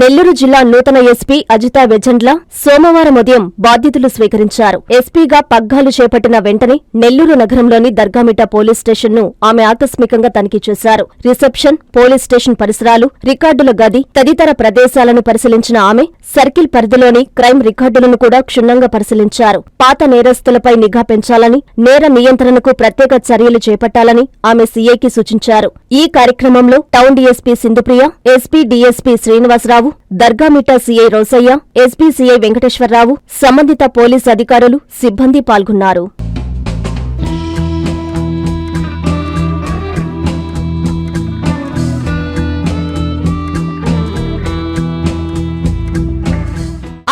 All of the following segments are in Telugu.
నెల్లూరు జిల్లా నూతన ఎస్పీ అజితా వెజండ్ల సోమవారం ఉదయం బాధ్యతలు స్వీకరించారు. ఎస్పీగా పగ్గాలు చేపట్టిన వెంటనే నెల్లూరు నగరంలోని దర్గామిట పోలీస్ స్టేషన్ను ఆమె ఆకస్మికంగా తనిఖీ చేశారు. రిసెప్షన్ పోలీస్ స్టేషన్ పరిసరాలు రికార్డుల గది తదితర ప్రదేశాలను పరిశీలించిన ఆమె సర్కిల్ పరిధిలోని క్రైమ్ రికార్డులను కూడా క్షుణ్ణంగా పరిశీలించారు. పాత నేరస్తులపై నిఘా పెంచాలని నేర నియంత్రణకు ప్రత్యేక చర్యలు చేపట్టాలని ఆమె సీఐకి సూచించారు. ఈ కార్యక్రమంలో town DSP Sindhupriya SP DSP Srinivasarao Dargamitta CI Rosaiah SP CI Venkateswararao సంబంధిత పోలీసు అధికారులు సిబ్బంది పాల్గొన్నారు.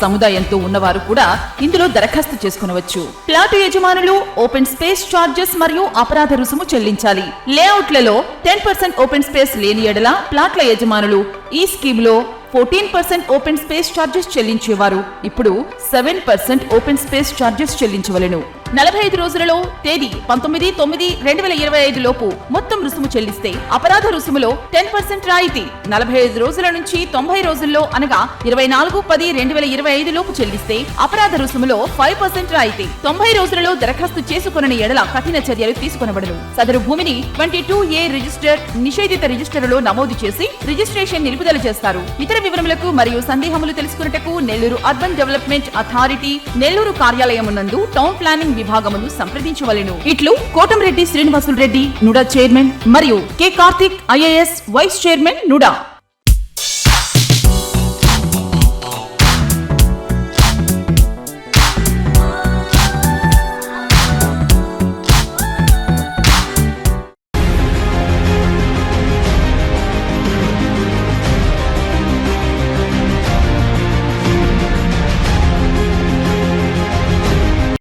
సముదాయంతో ఉన్నవారు కూడా ఇందులో దరఖాస్తు చేసుకునవచ్చు. ప్లాటు యజమానులు ఓపెన్ స్పేస్ చార్జెస్ మరియు అపరాధ రుసుము చెల్లించాలి. లేఅవుట్లలో టెన్ పర్సెంట్ ఓపెన్ స్పేస్ లేని ఎడల ప్లాట్ల యజమానులు ఈ స్కీమ్లో fourteen percent open space charges చెల్లించేవారు. ఇప్పుడు seven percent open space charges చెల్లించవలెను. నలభై ఐదు రోజులలో తేదీ పంతొమ్మిది తొమ్మిది రెండు వేల ఇరవై ఐదు లోపు మొత్తం రుసుము చెల్లిస్తే అపరాధ రుసుములో టెన్ పర్సెంట్ రాయితీ. నలభై ఐదు రోజుల నుంచి తొంభై రోజుల్లో అనగా ఇరవై నాలుగు పది రెండు వేల ఇరవై ఐదు లోపు చెల్లిస్తే అపరాధ రుసుములో ఫైవ్ పర్సెంట్ రాయితీ. తొంభై రోజులలో దరఖాస్తు చేసుకున్న ఎడల కఠిన చర్యలు తీసుకునబడను. సదరు భూమిని ట్వంటీ టూ ఏ రిజిస్టర్ నిషేధిత రిజిస్టర్లో నమోదు చేసి రిజిస్ట్రేషన్ నిలుపుదల చేస్తారు. ఇతర వివరములకు మరియు సందేహములు తెలుసుకున్నటకు Nellore urban development authority Nellore కార్యాలయం నందు టౌన్ ప్లానింగ్ విభాగమును సంప్రదించవలెను. ఇట్లు కోటంరెడ్డి శ్రీనివాసులు రెడ్డి నుడా చైర్మన్ మరియు K Karthik IAS vice chairman NUDA.